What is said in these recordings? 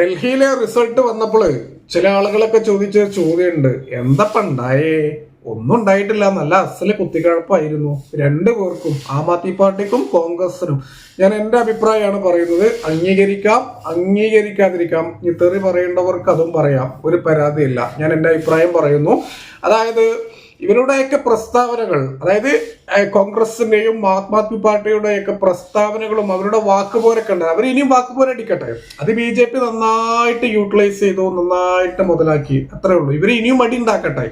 ഡൽഹിയിലെ റിസൾട്ട് വന്നപ്പോൾ ചില ആളുകളൊക്കെ ചോദിച്ച ചോദ്യമുണ്ട്. എന്തപ്പ ഉണ്ടായേ ഒന്നും ഉണ്ടായിട്ടില്ല നല്ല അസൽ കുത്തിക്കഴപ്പായിരുന്നു. രണ്ടു പേർക്കും ആം ആദ്മി പാർട്ടിക്കും കോൺഗ്രസിനും. ഞാൻ എന്റെ അഭിപ്രായമാണ് പറയുന്നത്. അംഗീകരിക്കാം അംഗീകരിക്കാതിരിക്കാം. ഈ തെറി പറയേണ്ടവർക്ക് അതും പറയാം. ഒരു പരാതിയില്ല. ഞാൻ എന്റെ അഭിപ്രായം പറയുന്നു. അതായത് ഇവരുടെയൊക്കെ പ്രസ്താവനകൾ അതായത് കോൺഗ്രസിന്റെയും ആം ആദ്മി പാർട്ടിയുടെയൊക്കെ പ്രസ്താവനകളും അവരുടെ വാക്കുപോരൊക്കെ ഉണ്ട്. അവർ ഇനിയും വാക്കുപോലെ അടിക്കട്ടെ അത് ബി ജെ പി നന്നായിട്ട് യൂട്ടിലൈസ് ചെയ്തു നന്നായിട്ട് മുതലാക്കി. അത്രേ ഉള്ളൂ. ഇവർ ഇനിയും അടി ഉണ്ടാക്കട്ടെ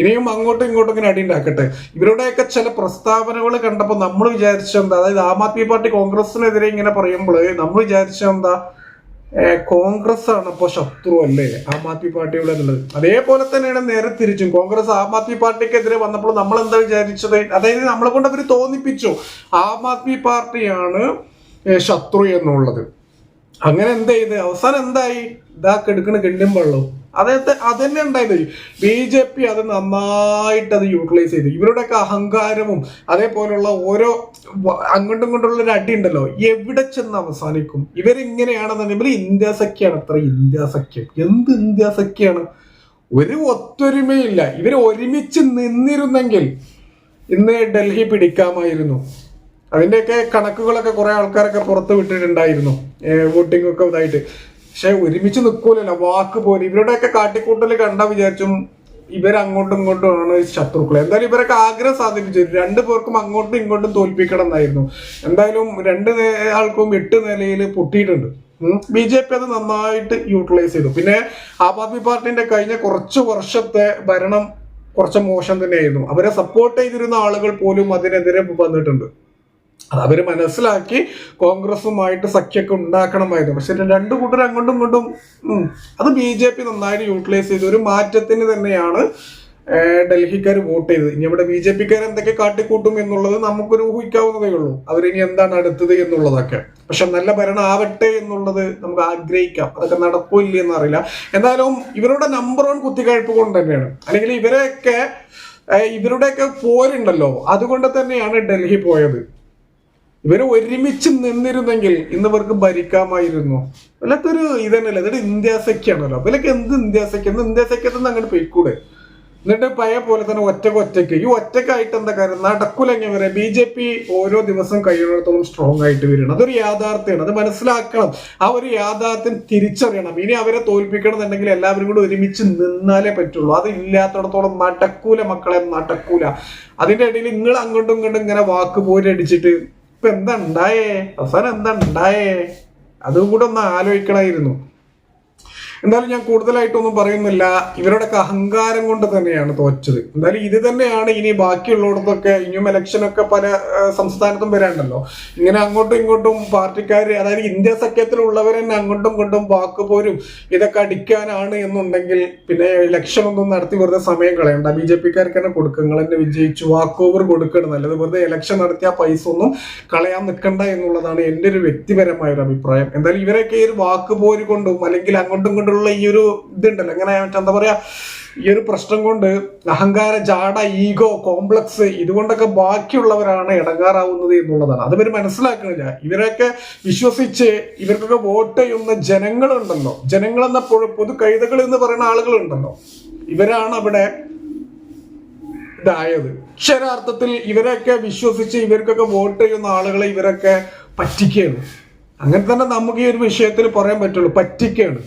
ഇനിയും അങ്ങോട്ടും ഇങ്ങോട്ടും ഇങ്ങനെ അടി ഉണ്ടാക്കട്ടെ ഇവരുടെയൊക്കെ ചില പ്രസ്താവനകൾ കണ്ടപ്പോൾ നമ്മൾ വിചാരിച്ചെന്താ അതായത് ആം ആദ്മി പാർട്ടി കോൺഗ്രസിനെതിരെ ഇങ്ങനെ പറയുമ്പോൾ നമ്മൾ വിചാരിച്ചെന്താ കോൺഗ്രസ് ആണ് ഇപ്പൊ ശത്രു അല്ലേ? ആം ആദ്മി പാർട്ടിയുടെ എന്നുള്ളത് അതേപോലെ തന്നെയാണ് നേരെ തിരിച്ചും. കോൺഗ്രസ് ആം ആദ്മി പാർട്ടിക്കെതിരെ വന്നപ്പോൾ നമ്മൾ എന്താ വിചാരിച്ചത്? അതായത് നമ്മളെ കൊണ്ട് അവർ തോന്നിപ്പിച്ചു. ആം ആദ്മി പാർട്ടിയാണ് ശത്രു എന്നുള്ളത്. അങ്ങനെ എന്ത് ചെയ്ത്? അവസാനം എന്തായി? ഇതാ കെടുക്കണ കിണ്ടും അതായത് അതന്നെ ഉണ്ടായത് ബി ജെ പി അത് നന്നായിട്ട് അത് യൂട്ടിലൈസ് ചെയ്തു. ഇവരുടെയൊക്കെ അഹങ്കാരവും അതേപോലുള്ള ഓരോ അങ്ങോട്ടും ഇങ്ങോട്ടുള്ള ഒരു അടി ഉണ്ടല്ലോ. എവിടെ ചെന്ന് അവസാനിക്കും? ഇവരിങ്ങനെയാണെന്നുണ്ടെങ്കിൽ ഇന്ത്യ സഖ്യാണ്. അത്ര ഇന്ത്യ സഖ്യം. എന്ത് ഇന്ത്യ സഖ്യാണ്? ഒരു ഒത്തൊരുമയില്ല ഇവർ ഒരുമിച്ച് നിന്നിരുന്നെങ്കിൽ ഇന്ന് ഡൽഹി പിടിക്കാമായിരുന്നു. അതിന്റെയൊക്കെ കണക്കുകളൊക്കെ കുറെ ആൾക്കാരൊക്കെ പുറത്ത് വിട്ടിട്ടുണ്ടായിരുന്നു. വോട്ടിംഗ് ഒക്കെ ഇതായിട്ട്. പക്ഷെ ഒരുമിച്ച് നിൽക്കൂലല്ലോ വാക്ക് പോലെ. ഇവരുടെയൊക്കെ കാട്ടിക്കൂട്ടൽ കണ്ട വിചാരിച്ചും ഇവരങ്ങോട്ടും ഇങ്ങോട്ടും ആണ് ശത്രുക്കൾ എന്തായാലും ഇവരൊക്കെ ആഗ്രഹം സാധിപ്പിച്ചു. രണ്ടു പേർക്കും അങ്ങോട്ടും ഇങ്ങോട്ടും തോൽപ്പിക്കണം എന്നായിരുന്നു. എന്തായാലും രണ്ട് ആൾക്കും എട്ട് നിലയിൽ പൊട്ടിയിട്ടുണ്ട്. ബി ജെ പി അത് നന്നായിട്ട് യൂട്ടിലൈസ് ചെയ്തു. പിന്നെ ആം ആദ്മി പാർട്ടിന്റെ കഴിഞ്ഞ കുറച്ച് വർഷത്തെ ഭരണം കുറച്ച് മോശം തന്നെയായിരുന്നു. അവരെ സപ്പോർട്ട് ചെയ്തിരുന്ന ആളുകൾ പോലും അതിനെതിരെ വന്നിട്ടുണ്ട്. അത് അവർ മനസ്സിലാക്കി കോൺഗ്രസുമായിട്ട് സഖ്യമൊക്കെ ഉണ്ടാക്കണമായിരുന്നു. പക്ഷെ രണ്ടു കൂട്ടർ അങ്ങോട്ടും ഇങ്ങോട്ടും അത് ബി ജെ പി നന്നായിട്ട് യൂട്ടിലൈസ് ചെയ്തു. ഒരു മാറ്റത്തിന് തന്നെയാണ് ഡൽഹിക്കാർ വോട്ട് ചെയ്തത്. ഇനി ഇവിടെ ബി ജെ പിക്കാർ എന്തൊക്കെ കാട്ടിക്കൂട്ടും എന്നുള്ളത് നമുക്കൊരു ഊഹിക്കാവുന്നതേ ഉള്ളൂ. അവരിനി എന്താണ് അടുത്തത് എന്നുള്ളതൊക്കെ. പക്ഷെ നല്ല ഭരണം ആവട്ടെ എന്നുള്ളത് നമുക്ക് ആഗ്രഹിക്കാം. അതൊക്കെ നടക്കില്ല എന്നറിയില്ല. എന്തായാലും ഇവരുടെ നമ്പർ വൺ കുത്തിക്കഴിപ്പ് കൊണ്ട് തന്നെയാണ്. അല്ലെങ്കിൽ ഇവരെയൊക്കെ ഇവരുടെയൊക്കെ പോരുണ്ടല്ലോ. അതുകൊണ്ട് തന്നെയാണ് ഡൽഹി പോയത്. ഇവർ ഒരുമിച്ച് നിന്നിരുന്നെങ്കിൽ ഇന്ന് ഇവർക്ക് ഭരിക്കാമായിരുന്നു. വല്ലാത്തൊരു ഇതന്നെയല്ലേ? ഇതൊരു ഇന്ത്യാസഖ്യാണല്ലോ അപ്പൊ എന്ത് ഇന്ത്യാസഖ്യ എന്ത് ഇന്ന് ഇന്ത്യ സഖ്യത്തിൽ നിന്ന് അങ്ങോട്ട് പോയിക്കൂടെ? എന്നിട്ട് പഴയ പോലെ തന്നെ ഒറ്റയ്ക്ക് ഒറ്റയ്ക്ക് ഈ ഒറ്റക്കായിട്ട് എന്താ കാര്യം? നടക്കൂലെങ്കിൽ വരെ ബി ജെ പി ഓരോ ദിവസം കഴിയുന്നിടത്തോളം സ്ട്രോങ് ആയിട്ട് വരണം അതൊരു യാഥാർത്ഥ്യമാണ്. അത് മനസ്സിലാക്കണം. ആ ഒരു യാഥാർത്ഥ്യം തിരിച്ചറിയണം. ഇനി അവരെ തോൽപ്പിക്കണം എന്നുണ്ടെങ്കിൽ എല്ലാവരും കൂടി ഒരുമിച്ച് നിന്നാലേ പറ്റുള്ളൂ. അത് ഇല്ലാത്തടത്തോളം നടക്കൂല മക്കളെ നടക്കൂല. അതിന്റെ ഇടയിൽ നിങ്ങൾ അങ്ങോട്ടും ഇങ്ങോട്ടും ഇങ്ങനെ വാക്ക് പോരടിച്ചിട്ട് ഇപ്പൊ എന്താ ഉണ്ടായേ? അവസാനം എന്താ ഉണ്ടായേ? അതും കൂടെ ഒന്ന് ആലോചിക്കണമായിരുന്നു എന്തായാലും ഞാൻ കൂടുതലായിട്ടൊന്നും പറയുന്നില്ല. ഇവരുടെയൊക്കെ അഹങ്കാരം കൊണ്ട് തന്നെയാണ് തോറ്റത്. എന്തായാലും ഇത് തന്നെയാണ് ഇനി ബാക്കിയുള്ളിടത്തൊക്കെ ഇനിയും ഇലക്ഷനൊക്കെ പല സംസ്ഥാനത്തും വരാണ്ടല്ലോ. ഇങ്ങനെ അങ്ങോട്ടും ഇങ്ങോട്ടും പാർട്ടിക്കാർ അതായത് ഇന്ത്യ സഖ്യത്തിലുള്ളവർ തന്നെ അങ്ങോട്ടും ഇങ്ങോട്ടും വാക്ക് പോരും. ഇതൊക്കെ അടിക്കാനാണ് എന്നുണ്ടെങ്കിൽ പിന്നെ ഇലക്ഷൻ ഒന്നും നടത്തി വെറുതെ സമയം കളയണ്ട. ബി ജെ പിക്കാർക്ക് തന്നെ കൊടുക്കുക നിങ്ങൾ തന്നെ വിജയിച്ചു വാക്ക് ഓവർ കൊടുക്കണം. നല്ലത് വെറുതെ ഇലക്ഷൻ നടത്തിയ പൈസ ഒന്നും കളയാൻ നിൽക്കണ്ട എന്നുള്ളതാണ് എന്റെ ഒരു വ്യക്തിപരമായ ഒരു അഭിപ്രായം. എന്തായാലും ഇവരൊക്കെ ഈ ഒരു വാക്ക് പോരുകൊണ്ടും അല്ലെങ്കിൽ അങ്ങോട്ടും ഇങ്ങോട്ടുള്ള ഈ ഒരു ഇതുണ്ടല്ലോ. എങ്ങനെ എന്താ പറയാ ഈ ഒരു പ്രശ്നം കൊണ്ട് അഹങ്കാര ജാട ഈഗോ കോംപ്ലക്സ് ഇതുകൊണ്ടൊക്കെ ബാക്കിയുള്ളവരാണ് ഇടങ്ങാറാവുന്നത് എന്നുള്ളതാണ്. അത് ഇവർ മനസ്സിലാക്കണില്ല. ഇവരൊക്കെ വിശ്വസിച്ച് ഇവർക്കൊക്കെ വോട്ട് ചെയ്യുന്ന ജനങ്ങളുണ്ടല്ലോ. പൊ- പൊതു കൈതകൾ എന്ന് പറയുന്ന ആളുകളുണ്ടല്ലോ. ഇവരാണ് അവിടെ ഇതായത്. അക്ഷരാർത്ഥത്തിൽ ഇവരൊക്കെ വിശ്വസിച്ച് ഇവർക്കൊക്കെ വോട്ട് ചെയ്യുന്ന ആളുകളെ ഇവരൊക്കെ പറ്റിക്കുകയാണ്. അങ്ങനെ തന്നെ നമുക്ക് ഈ ഒരു വിഷയത്തിൽ പറയാൻ പറ്റുള്ളൂ. പറ്റിക്കുകയാണ്.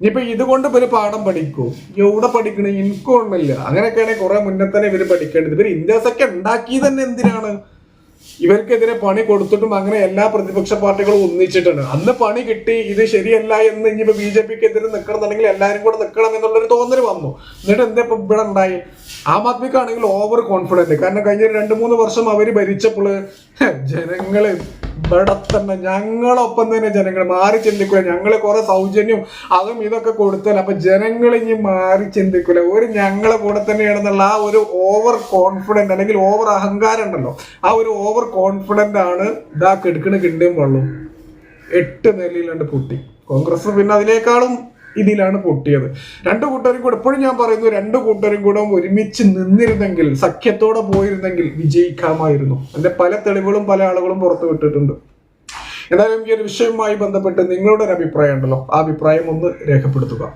ഇനിയിപ്പോ ഇതുകൊണ്ട് ഇവർ പാഠം പഠിക്കൂ. എവിടെ പഠിക്കണേ? എനിക്കും ഓർമ്മയില്ല. അങ്ങനെയൊക്കെയാണെങ്കിൽ കുറെ മുന്നേ തന്നെ ഇവർ പഠിക്കേണ്ടത്. ഇവർ ഇന്ത്യസൊക്കെ ഉണ്ടാക്കി തന്നെ എന്തിനാണ്? ഇവർക്കെതിരെ പണി കൊടുത്തിട്ടും അങ്ങനെ എല്ലാ പ്രതിപക്ഷ പാർട്ടികളും ഒന്നിച്ചിട്ടുണ്ട് അന്ന് പണി കിട്ടി ഇത് ശരിയല്ല എന്ന് ഇനിയിപ്പോ ബി ജെ പിക്ക് എതിരെ നിൽക്കണമെന്നുണ്ടെങ്കിൽ എല്ലാവരും കൂടെ നിൽക്കണം എന്നുള്ളൊരു തോന്നൽ വന്നു. എന്നിട്ട് എന്താ ഇപ്പൊ ഇവിടെ ഉണ്ടായി? ആം ആദ്മിക്കാണെങ്കിൽ ഓവർ കോൺഫിഡന്റ് കാരണം കഴിഞ്ഞ രണ്ട് മൂന്ന് വർഷം അവർ ഭരിച്ചപ്പോൾ ജനങ്ങൾ ഇവിടെ തന്നെ ഞങ്ങളൊപ്പം തന്നെ ജനങ്ങൾ മാറി ചിന്തിക്കൂല. ഞങ്ങൾ കുറെ സൗജന്യവും അതും ഇതൊക്കെ കൊടുത്താൽ അപ്പൊ ജനങ്ങൾ ഇനി മാറി ചിന്തിക്കൂല. ഒരു ഞങ്ങളെ കൂടെ തന്നെയാണെന്നുള്ള ആ ഒരു ഓവർ കോൺഫിഡന്റ് അല്ലെങ്കിൽ ഓവർ അഹങ്കാരം ഉണ്ടല്ലോ. ആ ഒരു ഓവർ കോൺഫിഡന്റ് ആണ് ഇതാ കെടുക്കണ കിണ്ടിയും വെള്ളം. എട്ട് നിലയിലുണ്ട് പൊട്ടി. കോൺഗ്രസ് പിന്നെ അതിനേക്കാളും ഇതിലാണ് പൊട്ടിയത് രണ്ട് കൂട്ടരും കൂടെ എപ്പോഴും ഞാൻ പറയുന്നു രണ്ട് കൂട്ടരും കൂടെ ഒരുമിച്ച് നിന്നിരുന്നെങ്കിൽ സഖ്യത്തോടെ പോയിരുന്നെങ്കിൽ വിജയിക്കാമായിരുന്നു. അതിന്റെ പല തെളിവുകളും പല ആളുകളും പുറത്തു വിട്ടിട്ടുണ്ട്. എന്തായാലും ഈ ഒരു വിഷയവുമായി ബന്ധപ്പെട്ട് നിങ്ങളുടെ ഒരു അഭിപ്രായം ഉണ്ടല്ലോ. ആ അഭിപ്രായം ഒന്ന് രേഖപ്പെടുത്തുക.